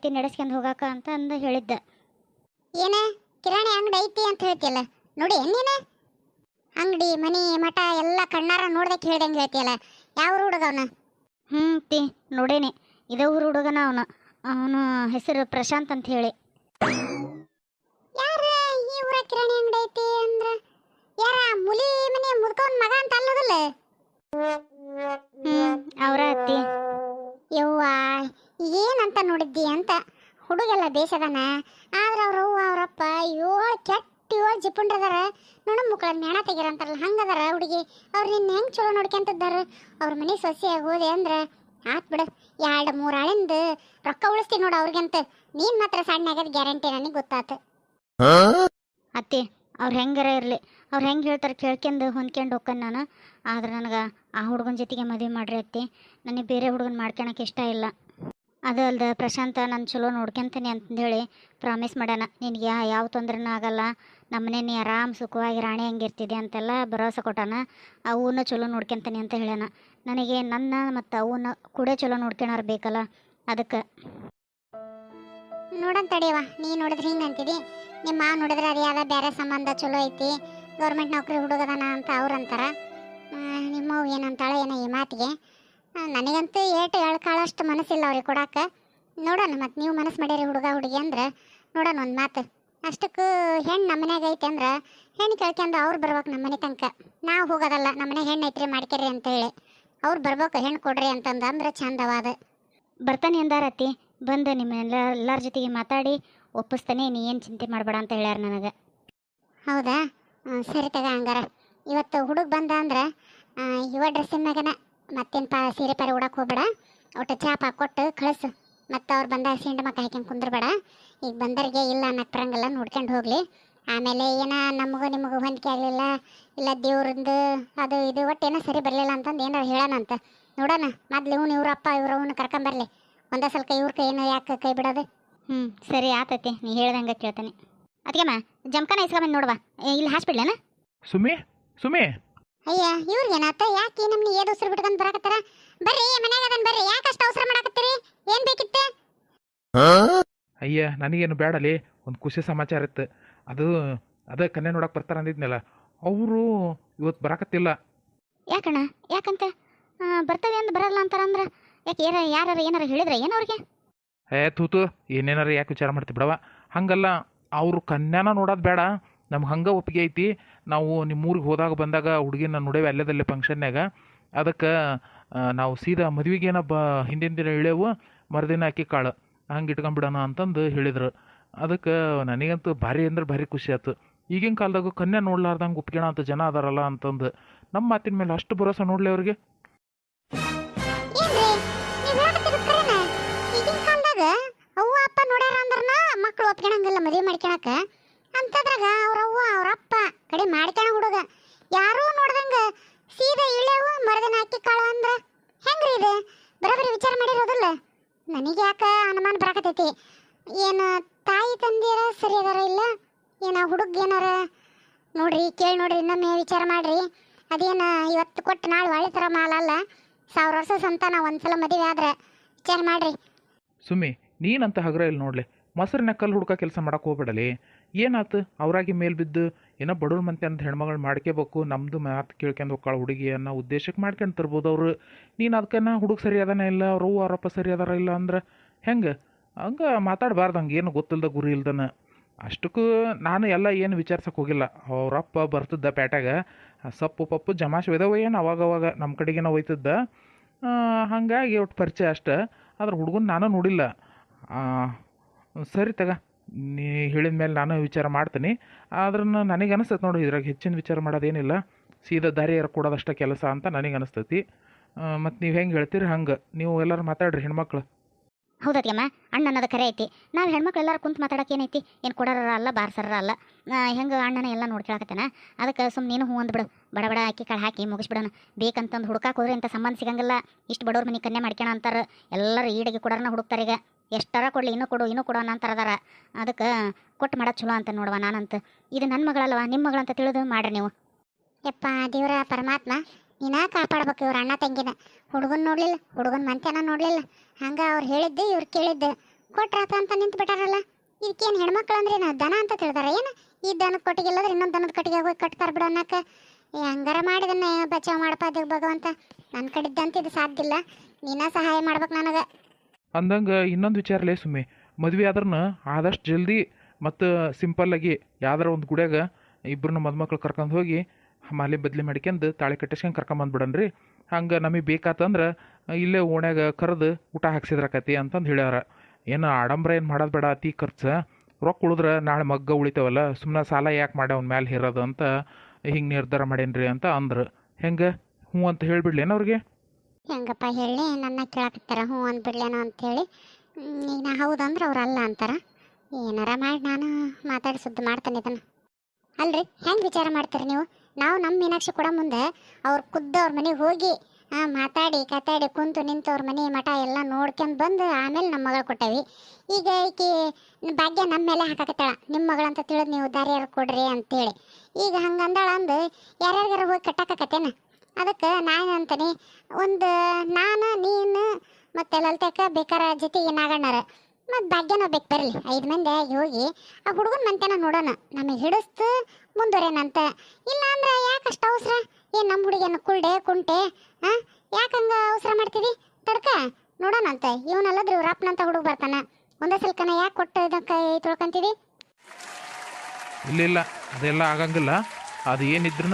ಐತಿ ನಡೆಸ್ಕೊಂಡು ಹೋಗಾಕ ಅಂತ ಅಂದ ಹೇಳಿದ್ದ. ಏನ? ಕಿರಾಣಿ ಅಂಗಡಿ ಐತಿ ಅಂತ ಹೇಳ್ತಿಯಲ್ಲ? ನೋಡಿ ನೀನ ಅಂಗಡಿ ಮನಿ ಮಠ ಎಲ್ಲ ಕಣ್ಣಾರ ನೋಡ್ದಕ್ಕೆ ಹೇಳ್ದಂಗೆ ಹೇಳ್ತಿಯಲ್ಲ? ಯಾವ ಹುಡುಗ ಅವನ? ಹ್ಞೂ ತಿ ನೋಡೇನಿ. ಇದೇ ಊರು ಹುಡುಗನ ಅವನು. ಅವನು ಹೆಸರು ಪ್ರಶಾಂತ್ ಅಂತ ಹೇಳಿ. ಯಾರ ಈ ಊರ ಕಿರಾಣಿ ಅಂಗಡಿ ಐತಿ ಅಂದ್ರ? ಯಾರ ಮುಲಿ ಮನೆ ಮುದ್ಕವನ್ ಮಗ ಅಂತ ಅಲ್ಲದಲ್ಲ? ಹ್ಞೂ ಅವರ ಅತ್ತಿ. ಯವ್ವ ಏನಂತ ನೋಡಿದ್ದಿ ಅಂತ? ಹುಡುಗೆಲ್ಲ ಆದ್ರ ಆದ್ರೆ ಅವ್ರ ಅವ್ವ ಅವ್ರಪ್ಪ ಏಳು ಕೆಟ್ಟ ಏಳು ಜಿಪುಂಡ್ರದಾರ ನೋಡ ಮಕ್ಕಳ ಮೇಣ ತೆಗಿರಂತಾರಲ್ಲ ಹಂಗದಾರ ಹುಡುಗಿ. ಅವ್ರು ನಿನ್ನ ಹೆಂಗ್ ಚಲೋ ನೋಡ್ಕೊಂತಿದ್ದಾರ ಅವ್ರ ಮನೆ ಸೊಸೆಯಾಗಿ ಹೋದೆ ಅಂದ್ರೆ, ಆತ್ ಬಿಡು, ಎರಡು ಮೂರು ಆಳಿಂದ ರೊಕ್ಕ ಉಳಿಸ್ತೀನಿ ನೋಡು ಅವ್ರಿಗಂತ. ನೀನ್ ಮಾತ್ರ ಸಣ್ಣ ಆಗ್ಯದ ಗ್ಯಾರಂಟಿ ನನಗೆ ಗೊತ್ತಾತು. ಅತ್ತಿ, ಅವ್ರು ಹೆಂಗಾರ ಇರ್ಲಿ. ಅವ್ರು ಹೆಂಗೆ ಹೇಳ್ತಾರೆ ಕೇಳ್ಕೊಂಡು ಹೊಂದ್ಕೊಂಡು ಹೋಗ್ಕನ್ ನಾನು. ಆದ್ರೆ ನನಗೆ ಆ ಹುಡುಗನ ಜೊತೆಗೆ ಮದುವೆ ಮಾಡ್ರಿ ಅತ್ತಿ. ನನಗೆ ಬೇರೆ ಹುಡುಗನ ಮಾಡ್ಕೊಳಕ್ಕೆ ಇಷ್ಟ ಇಲ್ಲ. ಅದು ಅಲ್ದೆ ಪ್ರಶಾಂತ, ನಾನು ಚಲೋ ನೋಡ್ಕೊಂತೀನಿ ಅಂತಂದೇಳಿ ಪ್ರಾಮಿಸ್ ಮಾಡೋಣ ನಿನಗೆ ಯಾವ ತೊಂದ್ರೆನೂ ಆಗಲ್ಲ. ನಮ್ಮನೆ ನೀ ಆರಾಮ್ ಸುಖವಾಗಿ ರಾಣಿ ಹಂಗಿರ್ತಿದೆ ಅಂತೆಲ್ಲ ಭರವಸೆ ಕೊಟ್ಟಾನ. ಅವನ್ನ ಚಲೋ ನೋಡ್ಕೊಂತೀನಿ ಅಂತ ಹೇಳ್ಯಾನ. ನನಗೆ ನನ್ನ ಮತ್ತು ಅವನ್ನ ಕೂಡ ಚಲೋ ನೋಡ್ಕೊಳಾರ ಬೇಕಲ್ಲ. ಅದಕ್ಕೆ ತಡಿಯವ ನೀ ನೋಡಿದ್ರೆ ಹಿಂಗೆ ಅಂತಿದಿ. ನಿಮ್ಮ ಮಾವ ನೋಡಿದ್ರೆ ಅದು ಯಾವ್ದೋ ಬೇರೆ ಸಂಬಂಧ ಚಲೋ ಐತಿ. ಗೌರ್ಮೆಂಟ್ ನೌಕರಿ ಹುಡುಗದನ ಅಂತ ಅವ್ರು ಅಂತಾರೆ. ನಿಮ್ಮವ್ ಏನಂತಾಳೆ ಏನೋ ಈ ಮಾತಿಗೆ. ನನಗಂತೂ ಏಟು ಹೇಳ್ಕಾಳಷ್ಟು ಮನಸ್ಸಿಲ್ಲ ಅವ್ರಿಗೆ ಕೊಡಕ್ಕೆ ನೋಡೋಣ ಮತ್ತು ನೀವು ಮನಸ್ಸು ಮಾಡ್ಯಾರಿ ಹುಡುಗ ಹುಡುಗಿ ಅಂದ್ರೆ ನೋಡೋಣ ಒಂದು ಮಾತು. ಅಷ್ಟಕ್ಕೂ ಹೆಣ್ಣು ನಮ್ಮ ಮನ್ಯಾಗ ಐತೆ ಅಂದ್ರೆ ಹೆಣ್ಣು ಕೇಳ್ಕೊಂಡು ಅವ್ರು ಬರ್ಬೇಕು ನಮ್ಮ ಮನೆ ತನಕ. ನಾವು ಹೋಗೋದಲ್ಲ ನಮ್ಮ ಮನೆ ಹೆಣ್ಣು ಐತ್ರಿ ಮಾಡ್ಕೇರಿ ಅಂತ ಹೇಳಿ. ಅವ್ರು ಬರ್ಬೇಕು ಹೆಣ್ಣು ಕೊಡ್ರಿ ಅಂತಂದು ಅಂದ್ರೆ ಚಂದವಾದ ಬರ್ತಾನೆ ಎಂದಾರತಿ ಬಂದು ನಿಮ್ಮೆಲ್ಲ ಎಲ್ಲರ ಜೊತೆಗೆ ಮಾತಾಡಿ ಒಪ್ಪಿಸ್ತಾನೆ ನೀ ಏನು ಚಿಂತೆ ಮಾಡಬೇಡ ಅಂತ ಹೇಳ್ಯಾರ ನನಗೆ. ಹೌದಾ? ಸರಿ ತಗ ಹಂಗಾರ. ಇವತ್ತು ಹುಡುಗ ಬಂದ ಅಂದ್ರೆ ಯುವ ಇವ ಡ್ರೆಸ್ಸಿನ ಮ್ಯಾಗನ ಮತ್ತೇನು ಪಾ ಸೀರೆ ಪಾರಿ ಉಡಕ್ಕೆ ಹೋಗ್ಬೇಡ. ಒಟ್ಟು ಚಾಪ ಕೊಟ್ಟು ಕಳಿಸು. ಮತ್ತು ಅವ್ರು ಬಂದಾಗ ಸಿಂಡ ಮಕ್ಕ ಹಾಕ್ಯಂಗೆ ಕುಂದ್ರಬೇಡ. ಈಗ ಬಂದರಿಗೆ ಇಲ್ಲ ಅನ್ನಕ್ಕೆ ಬರಂಗಿಲ್ಲ ನೋಡ್ಕೊಂಡು ಹೋಗಲಿ. ಆಮೇಲೆ ಏನ ನಮಗೂ ನಿಮಗೂ ಹೊಂದಿಕೆ ಆಗಲಿಲ್ಲ ಇಲ್ಲ ದೇವ್ರಂದು ಅದು ಇದು ಒಟ್ಟು ಏನೋ ಸರಿ ಬರಲಿಲ್ಲ ಅಂತಂದು ಏನಾರು ಹೇಳೋಣಂತ ನೋಡೋಣ ಮೊದ್ಲು ಇವ್ನು ಇವ್ರ ಅಪ್ಪ ಇವ್ರ ಅವನು ಕರ್ಕೊಂಬರ್ಲಿ ಒಂದೇ ಸ್ವಲ್ಪ ಇವ್ರ ಕೈಯನ್ನು ಯಾಕೆ ಕೈ ಬಿಡೋದು? ಹ್ಞೂ ಸರಿ ಆತತಿ ನೀ ಹೇಳ್ದಂಗೆ ಕೇಳ್ತಾನೆ. ಅದಕ್ಕೆಮ್ಮ ಜಮ್ಕನ ಇಸ್ಕೊಂಬಂದು ನೋಡುವ. ಏ, ಇಲ್ಲಿ ಹಾಸ್ಪಿಟ್ಲೇನ? ಸುಮಿ ಸುಮಿ. ಅಯ್ಯ ಇವ್ರಿಗೇನಾತ ಯಾಕೆ ನಮ್ನಿ ಏದ್ ಉಸಿರು ಬಿಟ್ಕೊಂಡ್ ಬರಾಕತ್ತಾರ? ಬರ್ರಿ ಮನ್ಯಾಗ ಅದನ್ ಬರ್ರಿ. ಯಾಕೆ ಅಷ್ಟು ಅವಸರ ಮಾಡಾಕತ್ತೀರಿ? ಏನ್ ಬೇಕಿತ್ತು? ಅಯ್ಯ ನನಗೇನು ಬೇಡಲಿ ಒಂದು ಖುಷಿ ಸಮಾಚಾರ ಇತ್ತು. ಅದು ಅದ ಕನ್ಯಾ ನೋಡಕ್ಕೆ ಬರ್ತಾರ ಅಂದಿದ್ನಲ್ಲ ಅವರು ಇವತ್ತು ಬರಾಕತ್ತಿಲ್ಲ. ಯಾಕಣ್ಣ? ಯಾಕಂತ? ಆ, ಬರ್ತವೆ ಅಂದ್ ಬರಲ್ಲ ಅಂತಾರಂದ್ರ ಯಾಕೆ ಯಾರ ಯಾರು ಏನಾರ ಹೇಳಿದ್ರೆ ಏನು ಅವ್ರಿಗೆ? ಏ ತೂತು ಏನೇನಾರ ಯಾಕೆ ವಿಚಾರ ಮಾಡ್ತಿ ಬಿಡವ? ಹಂಗಲ್ಲ ಅವರು ಕನ್ಯಾನ ನೋಡೋದು ಬೇಡ ನಮ್ಗೆ ಹಂಗೆ ಒಪ್ಪಿಗೆ ಐತಿ. ನಾವು ನಿಮ್ಮ ಊರಿಗೆ ಹೋದಾಗ ಬಂದಾಗ ಹುಡುಗಿನ ನೋಡೇವೆ ಅಲ್ಲೇದಲ್ಲೇ ಫಂಕ್ಷನ್ನಾಗ ಅದಕ್ಕೆ ನಾವು ಸೀದಾ ಮದ್ವೆಗೇನ ಬ, ಹಿಂದಿನ ದಿನ ಇಳೆವು ಮರುದಿನ ಅಕ್ಕಿ ಕಾಳು. ಹಂಗೆ ಇಟ್ಕೊಂಬಿಡೋಣ ಅಂತಂದು ಹೇಳಿದ್ರು. ಅದಕ್ಕೆ ನನಗಂತೂ ಭಾರಿ ಅಂದ್ರೆ ಭಾರಿ ಖುಷಿ ಆಯ್ತು ಈಗಿನ ಕಾಲದಾಗ ಕನ್ಯಾ ನೋಡ್ಲಾರ್ದಂಗೆ ಒಪ್ಪಿಗೆಣ ಅಂತ ಜನ ಅದಾರಲ್ಲ ಅಂತಂದು. ನಮ್ಮ ಮಾತಿನ ಮೇಲೆ ಅಷ್ಟು ಭರೋಸೆ ನೋಡಲಿ ಅವ್ರಿಗೆ. ಮಕ್ಕಳು ಒಪ್ಕೊಳಂಗಿಲ್ಲ ಮದುವೆ ಮಾಡ್ಕೊಳಕ ಅಂತದ್ರಾಗ ಅವ್ರವ್ವ ಅವ್ರಪ್ಪ ಕಡೆ ಮಾಡ್ಕೊಳ ಹುಡುಗ. ಯಾರೂ ನೋಡ್ದಂಗ ಸೀದಾ ಇಳೆವು ಮರದನ ಹಾಕಿ ಕಾಳು ಅಂದ್ರ. ಹೆಂಗ್ರಿ ಇದು? ಬರೋಬ್ಬರಿ ವಿಚಾರ ಮಾಡಿರೋದಿಲ್ಲ? ನನಗೆ ಯಾಕ ಅನುಮಾನ ಬರಾಕತೈತಿ ಏನು ತಾಯಿ ತಂದಿರ ಸರಿ ಅದಾರ ಇಲ್ಲ? ಏನ ಹುಡುಗ ಏನಾರ? ನೋಡ್ರಿ, ಕೇಳಿ ನೋಡ್ರಿ, ಇನ್ನೊಮ್ಮೆ ವಿಚಾರ ಮಾಡ್ರಿ. ಅದೇನ ಇವತ್ತು ಕೊಟ್ಟು ನಾಳೆ ಒಳ್ಳೆ ಥರ ಮಾಲಲ್ಲ ಸಾವಿರ ವರ್ಷ ಸಂತಾನ, ಒಂದ್ಸಲ ಮದುವೆ ಆದ್ರೆ. ವಿಚಾರ ಮಾಡ್ರಿ. ಸುಮ್ಮಿ ನೀನಂತ ಹಗ್ರ ಇಲ್ಲಿ ನೋಡ್ಲಿ. ಮೊಸರಿನ ಕಲ್ಲು ಹುಡುಕ ಕೆಲಸ ಮಾಡಕ್ಕೆ ಹೋಗ್ಬೇಡಲಿ. ಏನಾತು? ಅವರಾಗಿ ಮೇಲೆ ಬಿದ್ದು ಏನೋ ಬಡವ್ರ ಮಂತೆ ಅಂತ ಹೆಣ್ಮಗಳು ಮಾಡ್ಕೋಬೇಕು ನಮ್ಮದು ಮಾತು ಕೇಳ್ಕೊಂಡು ಹೋಗ್ಕಾಳ ಹುಡುಗಿ ಅನ್ನೋ ಉದ್ದೇಶಕ್ಕೆ ಮಾಡ್ಕೊಂಡು ತರ್ಬೋದು ಅವರು. ನೀನು ಅದಕ್ಕನ್ನ ಹುಡುಗ ಸರಿ ಅದಾನ ಇಲ್ಲ, ಅವರು ಅವರಪ್ಪ ಸರಿ ಅದಾರ ಇಲ್ಲ ಅಂದ್ರೆ ಹೆಂಗೆ? ಹಂಗೆ ಮಾತಾಡಬಾರ್ದು ಹಂಗೆ ಏನು ಗೊತ್ತಿಲ್ಲದ ಗುರಿ ಇಲ್ದನ. ಅಷ್ಟಕ್ಕೂ ನಾನು ಎಲ್ಲ ಏನು ವಿಚಾರ್ಸಕ್ಕೆ ಹೋಗಿಲ್ಲ. ಅವರಪ್ಪ ಬರ್ತಿದ್ದ ಪೇಟ್ಯಾಗ ಸಪ್ಪು ಪಪ್ಪು ಜಮಾಶ್ ಇದಾವ ಏನು ಅವಾಗ ಅವಾಗ ನಮ್ಮ ಕಡೆಗೇನ ಹೋಯ್ತಿದ್ದ ಹಾಗಾಗಿ ಒಟ್ಟು ಪರಿಚಯ ಅಷ್ಟೆ. ಆದ್ರೆ ಹುಡುಗನ ನಾನು ನೋಡಿಲ್ಲ. ಸರಿ ತಗ. ನೀ ಹೇಳಿದ ಮೇಲೆ ನಾನು ವಿಚಾರ ಮಾಡ್ತೀನಿ. ಆದ್ರೂ ನನಗೆ ಅನಿಸ್ತೈತೆ ನೋಡಿ, ಇದ್ರಾಗ ಹೆಚ್ಚಿನ ವಿಚಾರ ಮಾಡೋದೇನಿಲ್ಲ. ಸೀದಾ ದಾರಿ ಯಾರು ಕೊಡೋದಷ್ಟ ಕೆಲಸ ಅಂತ ನನಗೆ ಅನಿಸ್ತೈತಿ. ಮತ್ತು ನೀವು ಹೆಂಗೆ ಹೇಳ್ತೀರಿ ಹಂಗೆ? ನೀವು ಎಲ್ಲರೂ ಮಾತಾಡ್ರಿ ಹೆಣ್ಮಕ್ಳು. ಹೌದತ್ಯಮ್ಮ ಅಣ್ಣ ಅನ್ನೋದು ಕರೆ ಐತಿ. ನಾವು ಹೆಣ್ಮಕ್ಳು ಎಲ್ಲರೂ ಕುಂತು ಮಾತಾಡಕ್ಕೆ ಏನೈತಿ? ಏನು ಕೊಡೋರ ಅಲ್ಲ ಬಾರ್ಸರ ಅಲ್ಲ. ಹೆಂಗೆ ಅಣ್ಣನ ಎಲ್ಲ ನೋಡ್ಕೊಳಕತ್ತೇನ ಅದಕ್ಕೆ ಸುಮ್ಮನೆ ನೀನು ಹೂ ಅಂದ್ಬಿಡು. ಬಡ ಬಡ ಹಾಕಿ ಕಾಳು ಹಾಕಿ ಮುಗಿಸ್ಬಿಡೋಣ. ಬೇಕಂತಂದು ಹುಡುಕಾಕ್ ಹೋದ್ರೆ ಇಂಥ ಸಂಬಂಧ ಸಿಗಂಗಿಲ್ಲ. ಇಷ್ಟು ಬಡವ್ರ ಮನೆ ಕನ್ಯೆ ಮಾಡ್ಕೊಳ ಅಂತಾರೆ. ಎಲ್ಲರೂ ಈಡಿಗೆ ಕೊಡೋರ್ನ ಹುಡುಕ್ತಾರೆ ಈಗ. ಎಷ್ಟರ ಕೊಡಲಿ ಇನ್ನೂ ಕೊಡು ಇನ್ನೂ ಕೊಡು ಅನ್ನೋ ಅಂತಾರ ಅದಾರ. ಅದಕ್ಕೆ ಕೊಟ್ಟು ಮಾಡೋದು ಚಲೋ ಅಂತ ನೋಡುವ ನಾನಂತ. ಇದು ನನ್ನ ಮಗಳಲ್ವ? ನಿಮ್ಮ ಮಗಳಂತ ತಿಳಿದು ಮಾಡ್ರಿ ನೀವು. ಯಪ್ಪ, ದೇವರ ಪರಮಾತ್ಮ. ನೀನ ಕಾಪಾಡ್ಬೇಕು ಇವ್ರ ಅಣ್ಣ ತಂಗಿನ. ಹುಡುಗನ್ ನೋಡ್ಲಿಲ್ಲ, ಹುಡುಗನ್ ಮಂತೆನ ನೋಡ್ಲಿಲ್ಲ. ಹಂಗ ಅವ್ರು ಹೇಳಿದ್ದೆ, ಇವ್ರು ಕೇಳಿದ್ದೆ. ಕೊಟ್ರಾತ ಅಂತ ನಿಂತು ಬಿಟ್ಟಾರಲ್ಲ ಇದಕ್ಕೇನು ಹೆಣ್ಮಕ್ಳು ಅಂದ್ರೆ ಏನು ದನ ಅಂತ ತಿಳಿದಾರ ಏನು? ಈ ದನದ ಕೊಟ್ಟಿಗೆ ಇಲ್ಲದ್ರೆ ಇನ್ನೊಂದು ದನದ ಕಟ್ಟಿಗೆ ಹೋಗಿ ಕಟ್ತಾರ ಬಿಡು ಅನ್ನಕ್ಕೆ ಹಂಗಾರ ಮಾಡಿದನ್ನ ಬಚಾವ್ ಮಾಡಪ್ಪ ದೇವ್ ಭಗವಂತ. ನನ್ನ ಕಡಿದ್ದಂತ ಇದು ಸಾಧ್ಯ ಇಲ್ಲ. ನೀನ ಸಹಾಯ ಮಾಡ್ಬೇಕು ನನಗೆ. ಅಂದಂಗೆ ಇನ್ನೊಂದು ವಿಚಾರಲೇ ಸುಮ್ಮಿ. ಮದುವೆ ಆದ್ರನ ಆದಷ್ಟು ಜಲ್ದಿ ಮತ್ತು ಸಿಂಪಲ್ಲಾಗಿ ಯಾವ್ದಾರ ಒಂದು ಗುಡಿಯಾಗ ಇಬ್ಬರನ್ನ ಮದುಮಕ್ಳು ಕರ್ಕೊಂಡು ಹೋಗಿ ಮಾಲೆ ಬದಲಿ ಮಾಡ್ಕೊಂಡು ತಾಳಿ ಕಟ್ಟಿಸ್ಕೊಂಡು ಕರ್ಕೊಂಬಂದ್ಬಿಡನ್ರಿ ಹಂಗೆ ನಮಗೆ ಬೇಕಾತಂದ್ರೆ ಇಲ್ಲೇ ಓಣ್ಯಾಗ ಕರೆದು ಊಟ ಹಾಕ್ಸಿದ್ರಕತಿ ಅಂತಂದು ಹೇಳ್ಯಾರ. ಏನು ಆಡಂಬರ ಏನು ಮಾಡೋದು ಬೇಡ ಅತಿ ಖರ್ಚು. ರೊಕ್ಕ ಉಳಿದ್ರೆ ನಾಳೆ ಮಗ್ಗ ಉಳಿತಾವಲ್ಲ ಸುಮ್ಮನೆ ಸಾಲ ಯಾಕೆ ಮಾಡಿ ಅವ್ನ ಮ್ಯಾಲೆ ಹೇರೋದು ಅಂತ ಹಿಂಗೆ ನಿರ್ಧಾರ ಮಾಡೇನ್ರಿ ಅಂತ ಅಂದ್ರು. ಹೆಂಗೆ? ಹ್ಞೂ ಅಂತ ಹೇಳಿಬಿಡ್ಲೇನು ಅವ್ರಿಗೆ? ಹೆಂಗಪ್ಪ ಹೇಳಿ ನನ್ನ ಕೇಳಕತ್ತಾರ ಹ್ಞೂ ಅಂತೇಳಿ. ಹ್ಮ್, ಈಗ ನಾ ಹೌದಂದ್ರೆ ಅವ್ರು ಅಲ್ಲ ಅಂತಾರ. ಏನಾರ ಮಾಡಿ ನಾನು ಮಾತಾಡಿ ಸುದ್ದಿ ಮಾಡ್ತಾನೆ ಇದನ್ನು. ಅಲ್ರಿ ಹೆಂಗೆ ವಿಚಾರ ಮಾಡ್ತೀರಿ ನೀವು? ನಾವು ನಮ್ಮ ಮೀನಾಕ್ಷಿ ಕೂಡ ಮುಂದೆ ಅವ್ರು ಖುದ್ದು ಅವ್ರ ಮನೆಗೆ ಹೋಗಿ ಮಾತಾಡಿ ಕತಾಡಿ ಕುಂತು ನಿಂತು ಅವ್ರ ಮನೆ ಮಠ ಎಲ್ಲ ನೋಡ್ಕೊಂಡು ಬಂದು ಆಮೇಲೆ ನಮ್ಮ ಮಗಳು ಕೊಟ್ಟವಿ. ಈಗ ಈಕಿ ಭಾಗ್ಯ ನಮ್ಮ ಮೇಲೆ ಹಾಕಕತ್ತಾಳ. ನಿಮ್ಮ ಮಗಳಂತ ತಿಳಿದು ನೀವು ದಾರಿಯಾರು ಕೊಡ್ರಿ ಅಂತೇಳಿ. ಈಗ ಹಂಗಂದಾಳ ಅಂದು ಯಾರ್ಯಾರಿಗಾರ ಹೋಗಿ ಕಟ್ಟಾಕತ್ತೇನ? ಅದಕ್ಕೆ ನಾನು ಅಂತಾನೆ, ಒಂದು ನಾನು, ನೀನು ಮತ್ತೆ ಲಲಿತಕ್ಕ ಬೇಕಾರ ಜೊತೆಗೆ ನಾಗಣ್ಣರ. ಮತ್ತು ಭಾಗ್ಯನ ಬೇಕು ಬರಲಿ. ಐದು ಮಂದಿ ಆಗಿ ಹೋಗಿ ಆ ಹುಡುಗನ ಮಂತೆನ ನೋಡೋಣ. ನಮಗೆ ಹಿಡಿಸ್ತು ಮುಂದುವರೇನಂತ. ಇಲ್ಲ ಅಂದ್ರೆ ಯಾಕಷ್ಟು ಅವಸರ? ಏನು ನಮ್ಮ ಹುಡುಗಿಯನ್ನು ಕುಳ್ಡೆ ಕುಂಟೆ ಹಾಂ ಯಾಕಂಗ ಅವಸರ ಮಾಡ್ತೀವಿ ತಡ್ಕ, ನೋಡೋಣಂತ. ಇವನಲ್ಲದ್ರೆ ಇವ್ರ ಅಪ್ಪನಂತ ಹುಡುಗ ಬರ್ತಾನ. ಒಂದೇ ಸಲ್ಕನ ಯಾಕೆ ಕೊಟ್ಟು ಇದಕ್ಕೆ ತೊಳ್ಕೊಂತೀವಿ ಇಲ್ಲ ಇಲ್ಲ ಅದೆಲ್ಲ ಆಗಂಗಿಲ್ಲ. ಅದು ಏನಿದ್ರೂ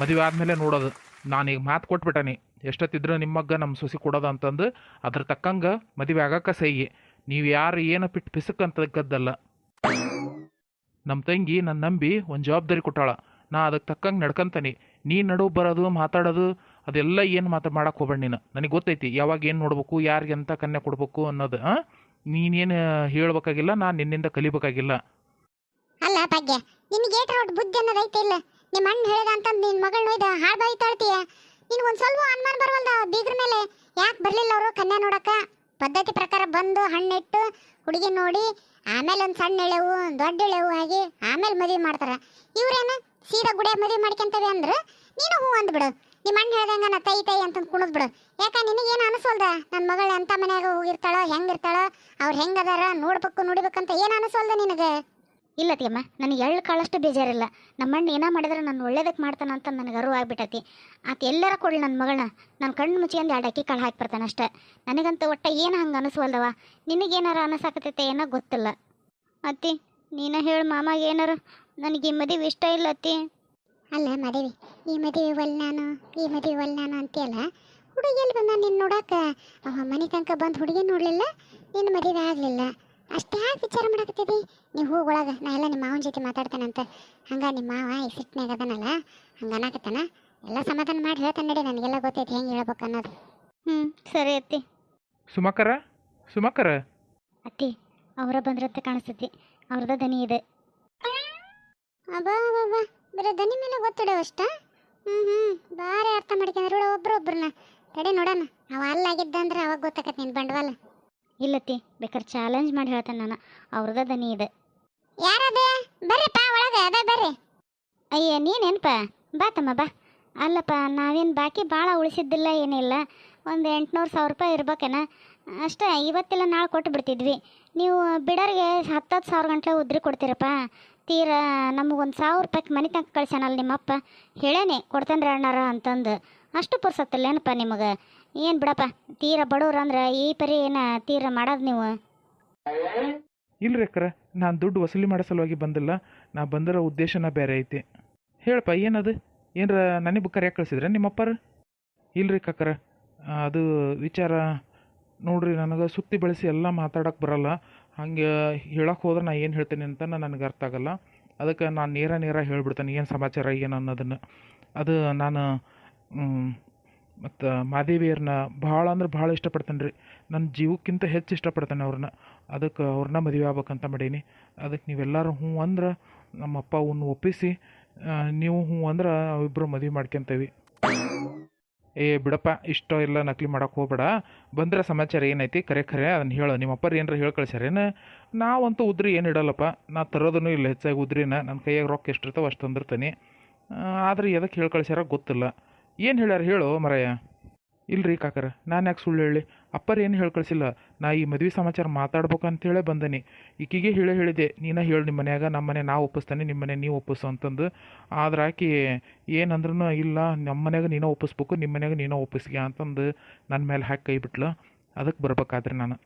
ಮದುವೆ ಆದಮೇಲೆ ನೋಡೋದು. ನಾನೀಗ ಮಾತು ಕೊಟ್ಬಿಟ್ಟನಿ. ಎಷ್ಟೊತ್ತಿದ್ರು ನಿಮ್ಮಗ್ಗ ನಮ್ಮ ಸೊಸಿ ಕೊಡೋದು ಅಂತಂದು ಅದ್ರ ತಕ್ಕಂಗೆ ಮದುವೆ ಆಗಕ್ಕೆ ಸಹಿ. ನೀವು ಯಾರು ಏನು ಬಿಟ್ಟು ಪಿಸಕ್ಕಂತ ಗದ್ದಲ್ಲ ನಮ್ಮ ತಂಗಿ ನನ್ನ ನಂಬಿ ಒಂದು ಜವಾಬ್ದಾರಿ ಕೊಟ್ಟಾಳ. ನಾ ಅದಕ್ಕೆ ತಕ್ಕಂಗೆ ನಡ್ಕಂತಾನೆ. ನೀ ನಡು ಬರೋದು, ಮಾತಾಡೋದು, ಅದೆಲ್ಲ ಏನು ಮಾತಾ ಮಾಡಕ್ಕೆ ಹೋಗ್ಬೇಡ ನೀನು. ನನಗೆ ಗೊತ್ತೈತಿ, ಯಾವಾಗ ಏನು ನೋಡ್ಬೇಕು, ಯಾರಿಗೆ ಅಂತ ಕನ್ಯಾ ಕೊಡ್ಬೇಕು ಅನ್ನೋದು ನೀನೇನು ಹೇಳ್ಬೇಕಾಗಿಲ್ಲ, ನಾನು ನಿನ್ನಿಂದ ಕಲಿಬೇಕಾಗಿಲ್ಲ. ಅಲ್ಲ ಭಾಗ್ಯ, ನಿನಗೆ ಬುದ್ಧಿ ಅನ್ನೋದು ಐತೆ ಇಲ್ಲ? ನಿಮ್ಮ ಅಣ್ಣ ಹೇಳಿದ ಅಂತಂದು ನಿನ್ನ ಮಗಳು ನೋಯ್ದ ಹಾಳು ಬಾಯಿ ತಾಳ್ತೀಯ ಒಂದು ಸ್ವಲ್ಪ ಅನುಮಾನ ಬರವಲ್ದ ಬೀಗ್ರ ಮೇಲೆ? ಯಾಕೆ ಬರಲಿಲ್ಲ ಅವರು ಕನ್ಯಾ ನೋಡಕ್ಕ? ಪದ್ಧತಿ ಪ್ರಕಾರ ಬಂದು ಹಣ್ಣಿಟ್ಟು ಹುಡುಗಿ ನೋಡಿ, ಆಮೇಲೆ ಒಂದು ಸಣ್ಣ ಎಳೆವು ದೊಡ್ಡ ಎಳೆವು ಆಗಿ ಆಮೇಲೆ ಮದುವೆ ಮಾಡ್ತಾರೆ. ಇವರೇನು ಸೀದಾ ಗುಡಿಯ ಮದುವೆ ಮಾಡ್ಕೊಂತವೆ ಅಂದ್ರೆ, ನೀನು ಹೂ ಅಂದ್ಬಿಡು. ನಿಮ್ಮ ಅಣ್ಣ ಹೇಳ್ದಂಗೆ ನಾ ತೈ ತೈ ಅಂತಂದು ಕುಣಿದ್ಬಿಡು. ಬಿಡು ಯಾಕ ನಿನಗೇನು ಅನಿಸೋಲ್ದ? ನನ್ನ ಮಗಳು ಎಂಥ ಮನೆಯಾಗ ಹೋಗಿರ್ತಾಳೋ ಹೆಂಗಿರ್ತಾಳೋ ಅವ್ರು ಹೆಂಗದಾರ ನೋಡ್ಬೇಕು, ನೋಡ್ಬೇಕಂತ ಏನು ಅನಿಸೋಲ್ದ ನಿನಗೆ? ಇಲ್ಲ ತಿಯಮ್ಮ, ನನಗೆ ಎಳ್ಳು ಕಾಳಷ್ಟು ಬೇಜಾರಿಲ್ಲ. ನಮ್ಮಣ್ಣ ಏನೋ ಮಾಡಿದ್ರೆ ನಾನು ಒಳ್ಳೇದಕ್ಕೆ ಮಾಡ್ತಾನ ಅಂತ ನನಗೆ ಅರಿವು ಆಗಿಬಿಟ್ಟತಿ. ಆತ ಎಲ್ಲರ ಕೊಡ್ಲಿ ನನ್ನ ಮಗಳನ್ನ. ನಾನು ಕಣ್ಣು ಮುಚ್ಚಿ ಎರಡು ಅಕ್ಕಿ ಕಾಳು ಹಾಕಿ ಬರ್ತಾನೆ ಅಷ್ಟೆ. ನನಗಂತೂ ಒಟ್ಟ ಏನು ಹಂಗೆ ಅನಿಸ್ವಲ್ದವ? ನಿನಗೇನಾರ ಅನಿಸಾಕತೈತೆ ಏನೋ ಗೊತ್ತಿಲ್ಲ. ಅತ್ತಿ, ನೀನ ಹೇಳು ಮಾಮಾಗ ಏನಾರ. ನನಗೆ ಈ ಮದುವೆ ಇಷ್ಟ ಇಲ್ಲ ಅತ್ತಿ. ಅಲ್ಲ ಮದುವೆ. ಈ ಮದುವೆ ಒಲ್ ನಾನು, ಈ ಮದುವೆ ಒಲ್ ನಾನು ಅಂತೀಯಲ್ಲ? ಹುಡುಗಿ ಎಲ್ಲಿ ಬಂದ ನಿನ್ನ ನೋಡಕ್ಕೆ. ಅವ ಮನೆ ತನಕ ಬಂದು ಹುಡುಗಿ ನೋಡಲಿಲ್ಲ, ನಿನ್ನ ಮದುವೆ ಆಗಲಿಲ್ಲ. ಯಾಕೆ ವಿಚಾರ ಮಾಡಕತ್ತಿದಿ? ನೀವು ಹೋಗೊಳಗ ನಾ ಎಲ್ಲ ನಿಮ್ಮ ಮಾವನ ಜೊತೆ ಮಾತಾಡ್ತೇನಂತ. ಹಂಗ ನಿಮ್ಮ ಮಾವ ಈ ಸಿಟ್ನಾಗ ಅದನಲ್ಲ ಹಂಗ ಅನ್ನಕತ್ತಾನ? ಎಲ್ಲ ಸಮಾಧಾನ ಮಾಡಿ ಹೇಳ್ತಾನೆ ನಡಿ ನನಗೆಲ್ಲ ಗೊತ್ತೈತಿ ಹೆಂಗೆ ಹೇಳ್ಬೇಕು ಅನ್ನೋದು. ಹ್ಞೂ ಸರಿ ಅತ್ತಿ. ಸುಮಕರ? ಸುಮಕರ? ಅತ್ತಿ ಅವರ ಬಂದ್ರತ್ತ ಕಾಣಿಸ್ತೈತಿ ಅವ್ರದ ದನಿ ಇದೆ. ಅಬ್ಬಾ ಅಬ್ಬಾ ಬರೀ ದನಿ ಮೇಲೆ ಗೊತ್ತಿಡೋ ಅಷ್ಟ? ಹ್ಞೂ ಹ್ಞೂ ಭಾರಿ ಅರ್ಥ ಮಾಡ್ಕೊಂಡ್ರು ಒಬ್ರೊಬ್ರನ್ನ. ತಡೆ ನೋಡೋಣ ಅವ ಅಲ್ಲಾಗಿದ್ದ ಅಂದ್ರೆ ಅವಾಗ ಗೊತ್ತಾಕತ್ತೆ ನಿನ್ ಬಂಡವಾಳ. ಇಲ್ಲತ್ತಿ ಬೇಕಾದ್ರೆ ಚಾಲೆಂಜ್ ಮಾಡಿ ಹೇಳ್ತೇನೆ ನಾನು. ಅವ್ರದ ದನಿ ಇದೆ. ಯಾರದ? ಬರ್ರಿಪ್ಪ ಒಳಗೆ ಅದ ಬರ್ರಿ. ಅಯ್ಯ ನೀನೇನಪ್ಪ ಬಾ ತಮ್ಮ ಬಾ. ಅಲ್ಲಪ್ಪ ನಾವೇನು ಬಾಕಿ ಭಾಳ ಉಳಿಸಿದ್ದಿಲ್ಲ ಏನಿಲ್ಲ ಒಂದು ಎಂಟುನೂರು ಸಾವಿರ ರೂಪಾಯಿ ಇರ್ಬೇಕೇನ? ಅಷ್ಟೇ ಇವತ್ತೆಲ್ಲ ನಾಳೆ ಕೊಟ್ಟು ಬಿಡ್ತಿದ್ವಿ. ನೀವು ಬಿಡೋರಿಗೆ ಹತ್ತತ್ತು ಸಾವಿರ ಗಂಟೆ ಉದ್ರಿ ಕೊಡ್ತೀರಪ್ಪ. ತೀರಾ ನಮಗೊಂದು ಸಾವಿರ ರೂಪಾಯಿ ಮನೆ ತನಕ ಕಳ್ಸ್ಯಾನಲ್ಲ ನಿಮ್ಮಪ್ಪ. ಹೇಳೇನೆ ಕೊಡ್ತೇನ್ರಿ ಅಣ್ಣಾರ ಅಂತಂದು. ಅಷ್ಟು ಪುರ್ಸತ್ತಲ್ಲ ಏನಪ್ಪ ನಿಮಗೆ? ಏನು ಬಿಡಪ್ಪ, ತೀರ ಬಡವ್ರು ಅಂದ್ರೆ ಈ ಪರಿ ಏನ ತೀರ ಮಾಡೋದು ನೀವು? ಇಲ್ರಿ ಅಕ್ಕರ, ನಾನು ದುಡ್ಡು ವಸೂಲಿ ಮಾಡೋ ಸಲುವಾಗಿ ಬಂದಿಲ್ಲ, ನಾ ಬಂದಿರೋ ಉದ್ದೇಶನ ಬೇರೆ ಐತಿ. ಹೇಳಪ್ಪ, ಏನದು? ಏನರ ನನಗೆ ಕರೆಯಾಕೆ ಕಳಿಸಿದ್ರೆ ನಿಮ್ಮಪ್ಪರು ಇಲ್ರಿ ಕಕ್ಕರ ಅದು ವಿಚಾರ ನೋಡ್ರಿ, ನನಗೆ ಸುತ್ತಿ ಬೆಳೆಸಿ ಎಲ್ಲ ಮಾತಾಡೋಕೆ ಬರಲ್ಲ, ಹಂಗೆ ಹೇಳಕ್ಕೆ ಹೋದ್ರೆ ನಾ ಏನು ಹೇಳ್ತೀನಿ ಅಂತ ನನಗೆ ಅರ್ಥ ಆಗಲ್ಲ. ಅದಕ್ಕೆ ನಾನು ನೇರ ನೇರ ಹೇಳ್ಬಿಡ್ತೇನೆ, ಏನು ಸಮಾಚಾರ, ಏನು ಅನ್ನೋದನ್ನು. ಅದು ನಾನು ಮತ್ತು ಮಾದೇವಿಯರನ್ನ ಭಾಳ ಅಂದ್ರೆ ಭಾಳ ಇಷ್ಟಪಡ್ತೇನೆ ರೀ. ನನ್ನ ಜೀವಕ್ಕಿಂತ ಹೆಚ್ಚು ಇಷ್ಟಪಡ್ತೇನೆ ಅವ್ರನ್ನ. ಅದಕ್ಕೆ ಅವ್ರನ್ನ ಮದುವೆ ಆಗ್ಬೇಕಂತ ಮಾಡೀನಿ. ಅದಕ್ಕೆ ನೀವೆಲ್ಲರೂ ಹ್ಞೂ ಅಂದ್ರೆ ನಮ್ಮ ಅಪ್ಪ ಅವನ್ನ ಒಪ್ಪಿಸಿ ನೀವು ಹ್ಞೂ ಅಂದ್ರೆ ಅವಿಬ್ಬರು ಮದುವೆ ಮಾಡ್ಕೊತೇವೆ. ಏ ಬಿಡಪ್ಪ, ಇಷ್ಟ ಎಲ್ಲ ನಕಲಿ ಮಾಡೋಕೆ ಹೋಗ್ಬೇಡ. ಬಂದ್ರೆ ಸಮಾಚಾರ ಏನೈತಿ, ಕರೆ ಖರೆ ಅದನ್ನ ಹೇಳು. ನಿಮ್ಮ ಅಪ್ಪರು ಏನಾರ ಹೇಳಿ ಕಳ್ಸ್ಯಾರೇನು? ನಾವಂತೂ ಉದ್ರಿ ಏನು ಇಡಲ್ಲಪ್ಪ. ನಾ ತರೋದನ್ನು ಇಲ್ಲ ಹೆಚ್ಚಾಗಿ ಉದ್ರಿನ. ನನ್ನ ಕೈಯಾಗ ರೊಕ್ಕ ಎಷ್ಟಿರ್ತಾವೆ ಅಷ್ಟು ತಂದಿರ್ತೀನಿ ಆದ್ರೆ ಎದಕ್ಕೆ ಹೇಳಿ ಕಳ್ಸ್ಯಾರ ಗೊತ್ತಿಲ್ಲ. ಏನು ಹೇಳ್ಯಾರ ಹೇಳು ಮರಯ್ಯ? ಇಲ್ರಿ ಕಾಕರ, ನಾನು ಯಾಕೆ ಸುಳ್ಳು ಹೇಳಿ? ಅಪ್ಪರ್ ಏನು ಹೇಳಿ ಕಳಿಸಿಲ್ಲ. ನಾ ಈ ಮದುವೆ ಸಮಾಚಾರ ಮಾತಾಡ್ಬೇಕಂತೇಳೇ ಬಂದನಿ. ಈಕಿಗೆ ಹೇಳೇ ಹೇಳಿದೆ, ನೀನ ಹೇಳಿ ನಿಮ್ಮ ಮನ್ಯಾಗ ನಮ್ಮ ಮನೆ ನಾ ಒಪ್ಪಿಸ್ತಾನೆ ನಿಮ್ಮ ಮನೆ ನೀವು ಒಪ್ಪಿಸು ಅಂತಂದು. ಆದ್ರೆ ಆಕಿ ಏನಂದ್ರೂ ಇಲ್ಲ ನಮ್ಮ ಮನೆಯಾಗ ನೀನು ಒಪ್ಪಿಸ್ಬೇಕು ನಿಮ್ಮ ಮನ್ಯಾಗ ನೀನು ಒಪ್ಪಿಸ್ಗೆ ಅಂತಂದು ನನ್ನ ಮೇಲೆ ಹಾಕಿ ಕೈ ಬಿಟ್ಲು. ಅದಕ್ಕೆ ಬರ್ಬೇಕಾದ್ರೆ ನಾನು.